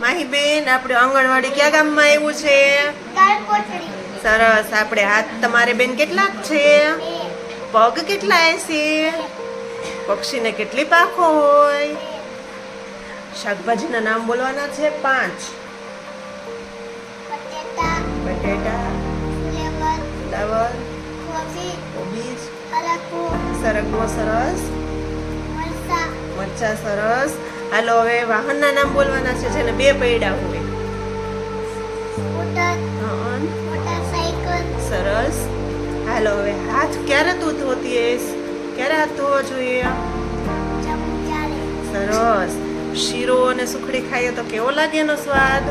માહીબેન આપણે આંગણવાડી ક્યાં ગામમાં આવ્યું છે? સરસ આપણે હાથ તમારે બેન કેટલાક છે? પગ કેટલા છે? પક્ષીને કેટલી પાખો હોય? શાકભાજીના નામ બોલવાના છે? પાંચ. બટેટા ફ્લાવર કોબીજ. સરગવો સરસ. મરચા સરસ. હાલો હવે વાહનના નામ બોલવાના છે જેને બે પૈડા હોય. સરસ. હાલો હવે હાથ ક્યારે તું ધોતી હઈશ? ક્યારે હાથ ધોવા જોઈએ? સરસ. શીરો અને સુખડી ખાઈએ તો કેવો લાગે એનો સ્વાદ?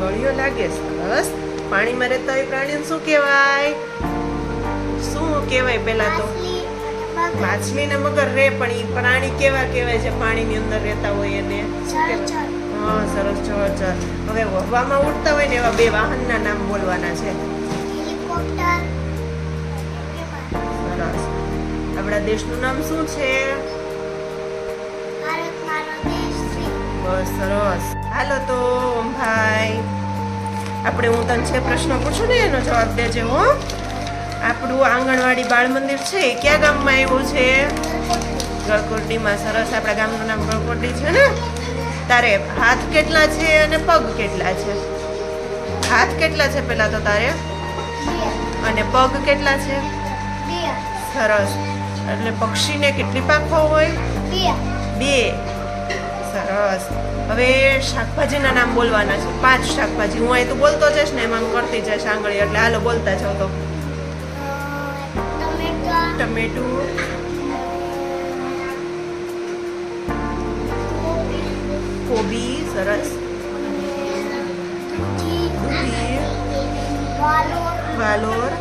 ગળ્યો. લાગે સરસ. પાણીમાં રહેતા હોય પ્રાણીને શું કહેવાય? શું કહેવાય પહેલાં તો? માછલી ને મગર રે પણ એ પ્રાણી કેવા કહેવાય છે? પાણીની અંદર રહેતા હોય એને? હા સરસ જળચર હવે હવામાં ઉડતા હોય ને એવા બે વાહનના નામ બોલવાના છે. સરસ. આપણા દેશનું નામ શું છે? બસ સરસ. હાલો તો ભાઈ આપણે હું તને છે પ્રશ્ન પૂછું ને એનો જવાબ દેજે હો. આપણું આંગણવાડી બાળ મંદિર છે કયા ગામમાં આવ્યું છે? ગળકોટડીમાં સરસ આપણા ગામનું નામ ગળકોટડી છે ને? તારે હાથ કેટલા છે અને પગ કેટલા છે? હાથ કેટલા છે પેલા તો તારે? અને પગ કેટલા છે? સરસ. એટલે પક્ષીને કેટલી પાંખો હોય? બે. સરસ. હવે શાકભાજીના નામ બોલવાના છે. પાંચ શાકભાજી. હું અહીં તો બોલતો જઈશ ને, એમાં કરતી જઈશ આંગળી. એટલે હાલો બોલતા જાઓ તો. ટમેટું. કોબી સરસ. દૂધી. વાલોર.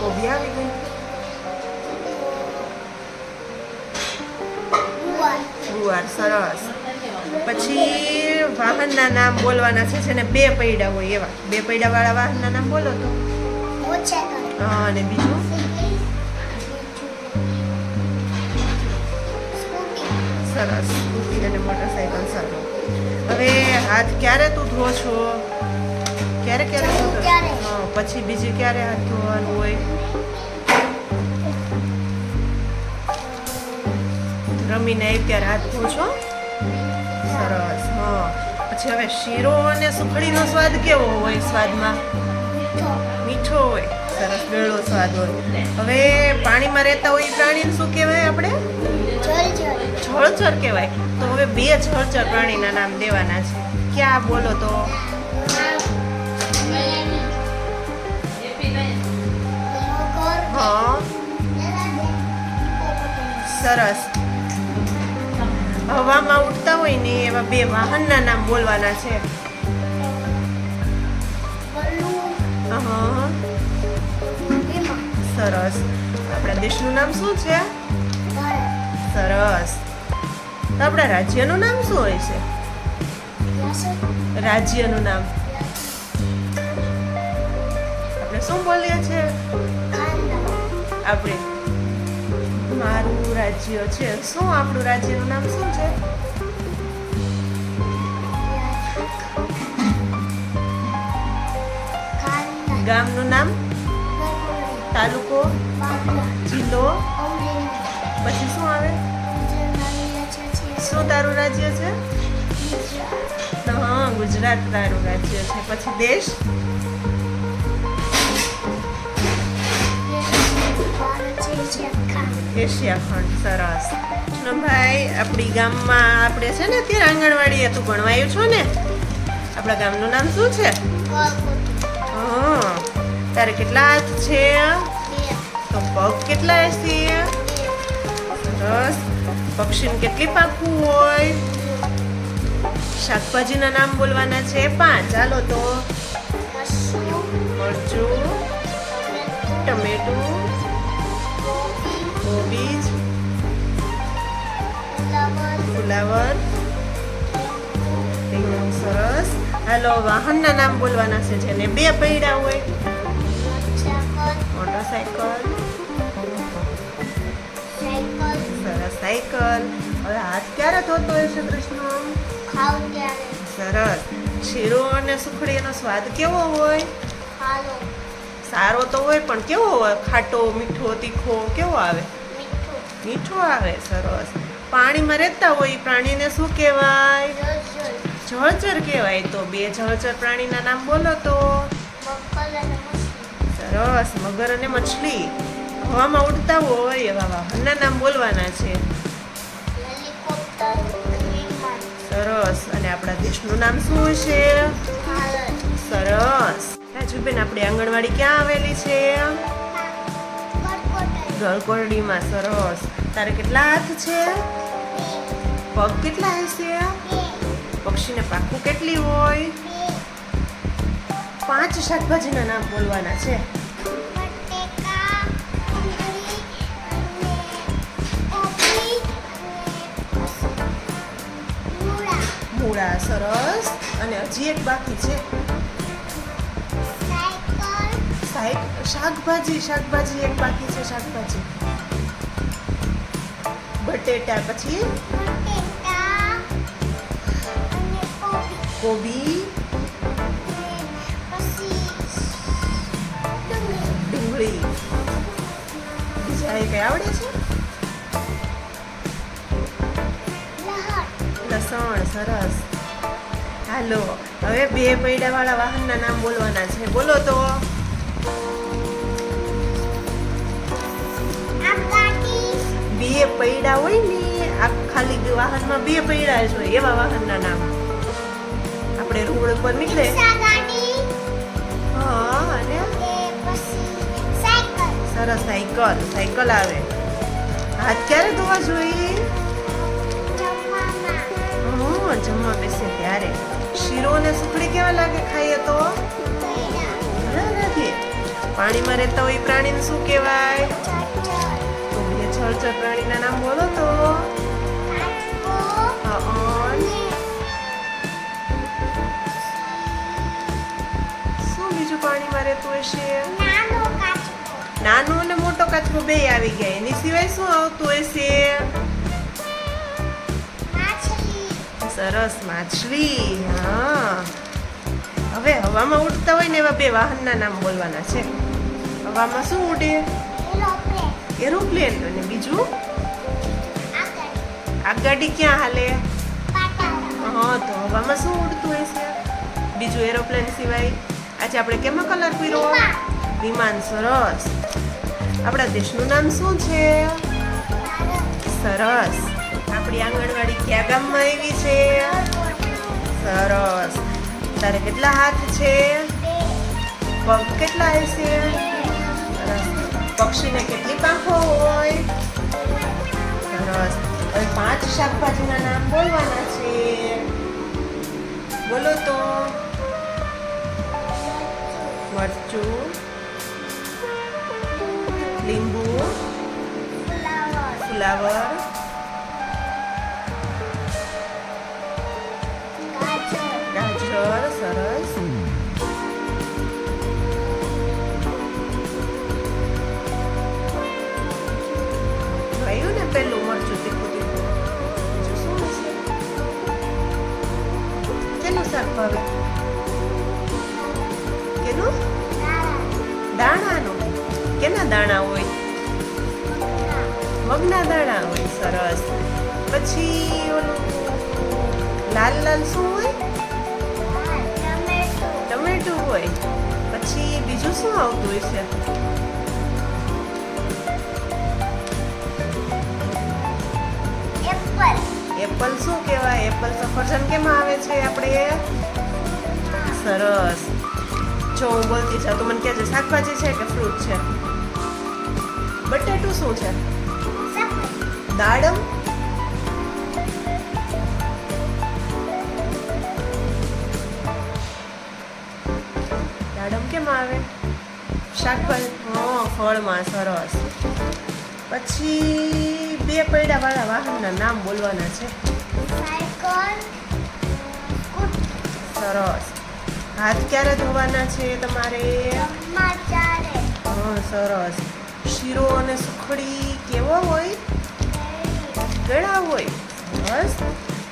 કોબી આવી ગઈ. ગુવાર સરસ. પછી વાહનના નામ બોલવાના છે જેને બે પૈડા હોય એવા. બે પૈડા વાળા વાહનના નામ બોલો તો. હા અને બીજું? સરસ. સ્કૂટી અને મોટરસાયકલ સરસ હવે હાથ ક્યારે તું ધો છો? ક્યારે ક્યારે? પછી બીજી ક્યારે હાથ ધોવાનું હોય? રમીને અત્યારે ત્યારે હાથ ધો છો? પછી હવે શીરો અને સુખડીનો સ્વાદ કેવો હોય સ્વાદમાં? મીઠો. હોય. સરસ ગળો સ્વાદ હોય. હવે પાણીમાં રહેતા હોય એ પ્રાણીને શું કહેવાય આપણે? જળચર. કહેવાય. તો હવે બે જળચર પ્રાણીના નામ દેવાના છે. ક્યાં બોલો તો? હા. સરસ. હવામાં ઉડતા હોય ને એવા બે વાહનના નામ બોલવાના છે. સરસ. આપણા દેશનું નામ શું છે? સરસ. આપણા રાજ્યનું નામ શું હોય છે? રાજ્યનું નામ. આપણે શું બોલીએ છીએ? આપણે. મારું રાજ્ય છે. શું આપણું રાજ્યનું નામ શું છે? ગામનું નામ? તાલુકો? જિલ્લો? પછી શું આવે? શું તારું રાજ્ય છે? તો હા, ગુજરાત તારું રાજ્ય છે. પછી દેશ? એશિયા ખંડ, સરસ. ભાઈ, આપણી ગામમાં આપણે છે ને અત્યારે આંગણવાડી હતું, ભણવાયું છું ને? આપણા ગામનું નામ શું છે? તારે કેટલા હાથ છે? તો પગ કેટલા છે? સરસ. પક્ષીને કેટલી પાકું હોય? શાકભાજીના નામ બોલવાના છે. પાંચ ચાલો તો. મરચું, ટમેટું કોબીજ ફુલાવર. સરસ. હાલો, વાહનના નામ બોલવાના છે જેને બે પૈડા હોય. સાયકલ. હવે હાથ ક્યારે ધોતો હોય છે કૃષ્ણ? ખાવ ત્યારે સરસ. શીરો અને સુખડીનો સ્વાદ કેવો હોય? હાલો. સારો તો હોય પણ કેવો હોય? ખાટો મીઠો તીખો કેવો આવે? મીઠો. આવે સરસ. પાણીમાં રહેતા હોય પ્રાણીને શું કહેવાય? જળચર. કહેવાય તો બે જળચર પ્રાણીના નામ બોલો તો. સરસ. મગર અને મછલી. હવામાં ઉડતા હોય એવા વાહનના નામ બોલવાના છે. સરસ. અને આપણા દેશનું નામ શું છે? સરસ. રાજુબેન, આપણી આંગણવાડી ક્યાં આવેલી છે? ગળકોરડીમાં સરસ. તારે કેટલા હાથ છે? પગ કેટલા હશે? પક્ષીને પાખું કેટલી હોય? પાંચ શાકભાજીના નામ બોલવાના છે. મૂળા સરસ. અને હજી એક બાકી છે. શાકભાજી શાકભાજી એક બાકી છે શાકભાજી. બટેટા પછી? કોબી. ડુંગળી. બીજા એ કઈ આવડે છે? લસણ સરસ. હાલો હવે બે પૈડાવાળા વાહનના નામ બોલવાના છે. બોલો તો. બે પૈડા હોય ને આ ખાલી વાહનમાં બે પૈડા જ હોય એવા વાહનના નામ. આપણે રોડ ઉપર નીકળે. હા અને? સરસ સાયકલ સાયકલ આવે. હાથ ક્યારે ધોવા જોઈએ? જમવા બેસે ત્યારે. શીરો અને સુખડી કેવા લાગે? ખાઈએ તો? નથી. પાણીમાં રહેતા હોય પ્રાણીને શું કહેવાય? તો બે જળચર પ્રાણીના નામ બોલો તો. કાચકો શું બીજું પાણીમાં રહેતું હશે? નાનો કાચકો અને મોટો કાચબો બે આવી ગયા. એની સિવાય શું આવતું હશે? સરસ માછલી હા. હવે હવામાં ઉડતા હોય ને એવા બે વાહનના નામ બોલવાના છે. હવામાં શું ઉડે? એરોપ્લેન અને બીજું? આગગાડી ક્યાં હાલે? હા તો હવામાં શું ઉડતું હશે બીજું એરોપ્લેન સિવાય? આજે આપણે કેમાં કલર પીરો વિમાન. સરસ. આપણા દેશનું નામ શું છે? સરસ. આપણી આંગણવાડી કયા ગામમાં આવી છે? તારે કેટલા હાથ છે? પગ કેટલા હશે? પક્ષીને કેટલી પાંખો હોય? સરસ. હવે પાંચ શાકભાજીના નામ બોલવાના છે. બોલો તો. મરચું, લીંબુ, ફ્લાવર. ભાવે કેનું? દાણાનો. કેના દાણા હોય? મગના દાણા હોય સરસ. પછી ઓલું લાલ લાલ શું હોય? ટમેટું હોય. પછી બીજું શું આવતું હોય છે? એપલ. શું કહેવાય? એપલ સફરજન કેમ આવે છે આપણે? સરસ. જો હું બોલતી જાઉં તો મને કહેજે શાકભાજી છે કે ફ્રૂટ છે? બટેટું શું છે? દાડમ? દાડમ કેમ આવે? શાકભાજી? હા ફળમાં સરસ. પછી બે પૈડા વાળા વાહનના નામ બોલવાના છે. સરસ. હાથ ક્યારે ધોવાના છે તમારે? સરસ. શીરો અને સુખડી કેવો હોય? ગળા હોય. બસ.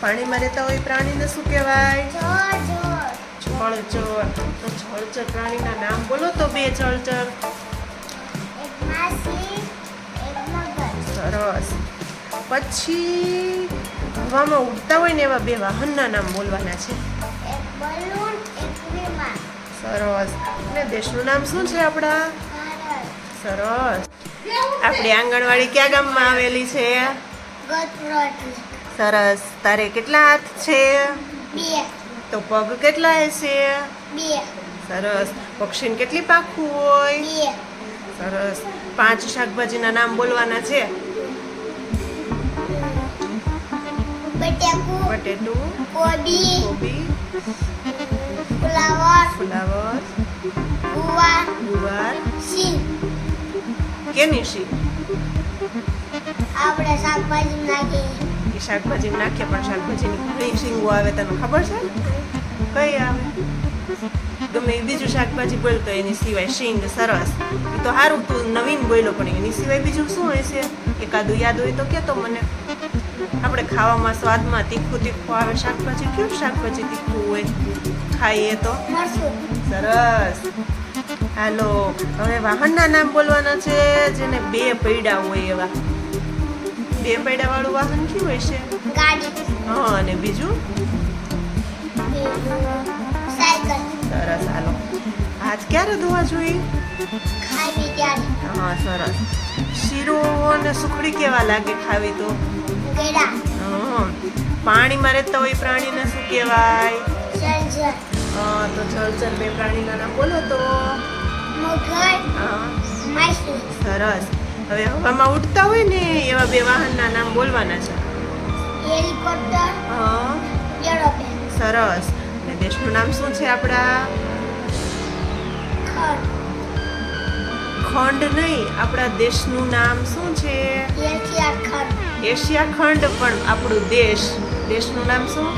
પાણીમાં રહેતા હોય પ્રાણીને શું કહેવાય? જળચર. તો જળચર પ્રાણીના નામ બોલો તો બે જળચર. સરસ. પછી હવામાં ઉડતા હોય ને એવા બે વાહનના નામ બોલવાના છે. બલૂન સરસ. અને દેશનું નામ શું છે આપણા? સરસ. આપણી આંગણવાડી કયા ગામમાં આવેલી છે? સરસ. તારે કેટલા હાથ છે? તો પગ કેટલા હશે સરસ. પક્ષીને કેટલી પાખું હોય? સરસ. પાંચ શાકભાજીના નામ બોલવાના છે? બટેટું કોબી કોબી. ફુલાવર. ફુલાવર ગુવાર ગુવાર સિંગ કેની શી આપણે શાકભાજી નાખીએ એ શાકભાજી નાખીએ પણ શાકભાજીની ઘણી શીંગો આવે તને ખબર છે કઈ આવે ગમે તમે બીજું શાકભાજી બોલતો એની સિવાય શીંગ સરસ એ તો સારું તું નવીન બોલ્યો પણ એની સિવાય બીજું શું હોય છે એકાદું યાદ હોય તો કે તો મને આપણે ખાવામાં સ્વાદમાં તીખું તીખું આવે શાકભાજી કેવું શાકભાજી તીખું હોય? ખાઈએ તો? સરસ. હાલો હવે વાહનના નામ બોલવાના છે જેને બે પૈડા હોય એવા. બે પૈડા વાળું વાહન કયું હોય છે? હા અને બીજું? સરસ હાલો. હાથ ક્યારે ધોવા જોઈએ? હા સરસ. શીરો અને સુખડી કેવા લાગે ખાવી તો? પાણીમાં રહેતા હોય પ્રાણીને શું કહેવાય? તો જળચર બે પ્રાણીના નામ બોલો તો. સરસ. હવે હવામાં ઉડતા હોય ને એવા બે વાહનના નામ બોલવાના છે. હેલિકોપ્ટર. સરસ. અને દેશનું નામ શું છે આપણા ખંડ. નહીં આપણા દેશનું નામ શું છે? ખડ. એશિયા ખંડ પણ આપણું દેશ દેશનું નામ શું?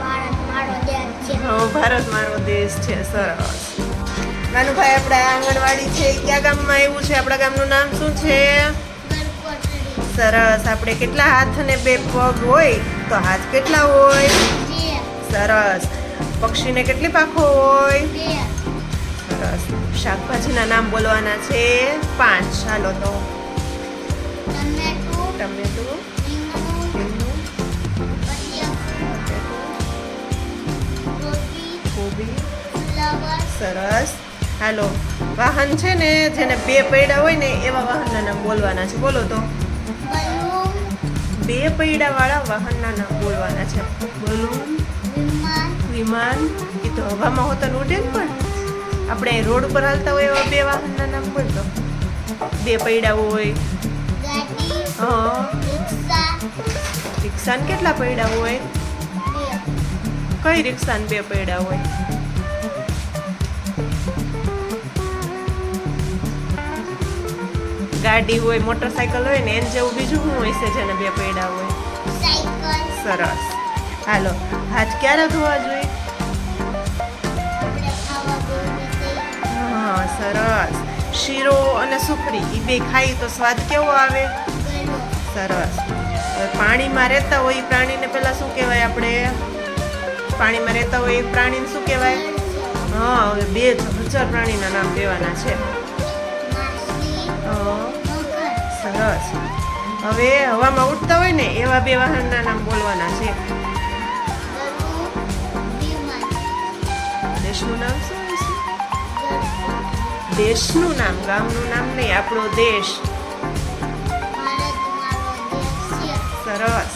ભારત મારો દેશ છે. હા ભારત મારો દેશ છે સરસ. નાનુભાઈ આપણા આંગણવાડી છે કયા ગામમાં આવ્યું છે? આપણા ગામનું નામ શું છે? સરસ આપણે કેટલા હાથ અને બે પગ હોય તો હાથ કેટલા હોય? સરસ. પક્ષીને કેટલી પાખો હોય? સરસ. શાકભાજીના નામ બોલવાના છે પાંચ. ચાલો તો. ટમેટું કોબી. કોબી. સરસ. હાલો. વાહન છે ને જેને બે પૈડા હોય ને એવા વાહનના નામ બોલવાના છે. બોલો તો. બે પૈડા વાળા વાહનના નામ બોલવાના છે. બલૂન. વિમાન. એ તો હવામાં હોતા ઉડે ને પણ. આપણે રોડ ઉપર હાલતા હોય એવા બે વાહનના નામ બોલતો. બે પૈડા હોય. રિક્ષાને કેટલા પૈડા હોય? કઈ રિક્ષાને બે પૈડા હોય? ગાડી હોય, મોટરસાયકલ હોય ને, એને જેવું બીજું શું હોય છે જેને બે પૈડા હોય? સરસ. હાલો, હાથ ક્યારે ધોવા જોઈએ? હા, સરસ. શીરો અને સુખડી એ બે ખાઈ તો સ્વાદ કેવો આવે? સરસ. પાણીમાં રહેતા હોય એ પ્રાણીને પહેલાં શું કહેવાય આપણે? પાણીમાં રહેતા હોય એ પ્રાણીને શું કહેવાય? હા, હવે બે જળચર પ્રાણીના નામ કહેવાના છે. સરસ. હવે હવામાં ઉડતા હોય ને, એવા બે વાહનના નામ બોલવાના છે. દેશનું નામ શું દેશનું નામ, ગામનું નામ નહીં, આપણો દેશ. ભારત મારો દેશ છે સરસ